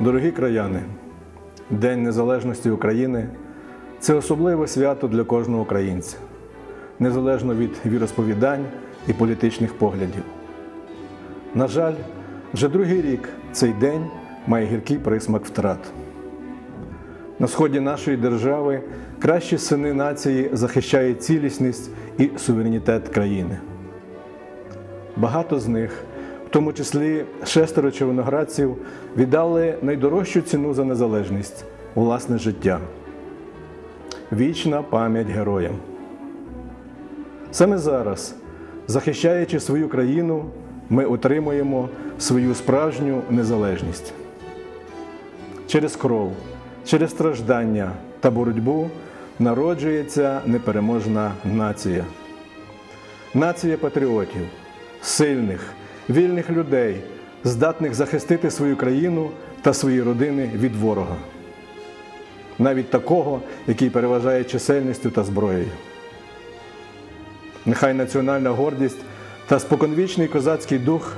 Дорогі краяни, День Незалежності України це особливе свято для кожного українця, незалежно від віросповідань і політичних поглядів. На жаль, вже другий рік цей день має гіркий присмак втрат. На сході нашої держави кращі сини нації захищають цілісність і суверенітет країни. Багато з них, в тому числі шестеро червоноградців, віддали найдорожчу ціну за незалежність власне життя. Вічна пам'ять героям. Саме зараз, захищаючи свою країну, ми отримуємо свою справжню незалежність. Через кров, через страждання та боротьбу народжується непереможна нація. Нація патріотів, сильних, вільних людей, здатних захистити свою країну та свої родини від ворога, навіть такого, який переважає чисельністю та зброєю. Нехай національна гордість та споконвічний козацький дух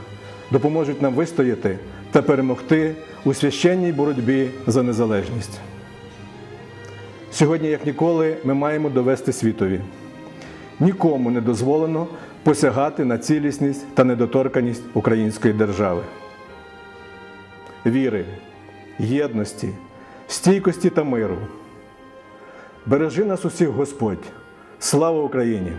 допоможуть нам вистояти та перемогти у священній боротьбі за незалежність. Сьогодні, як ніколи, ми маємо довести світові. Нікому не дозволено посягати на цілісність та недоторканість української держави. Віри, єдності, стійкості та миру. Бережи нас усіх Господь. Слава Україні!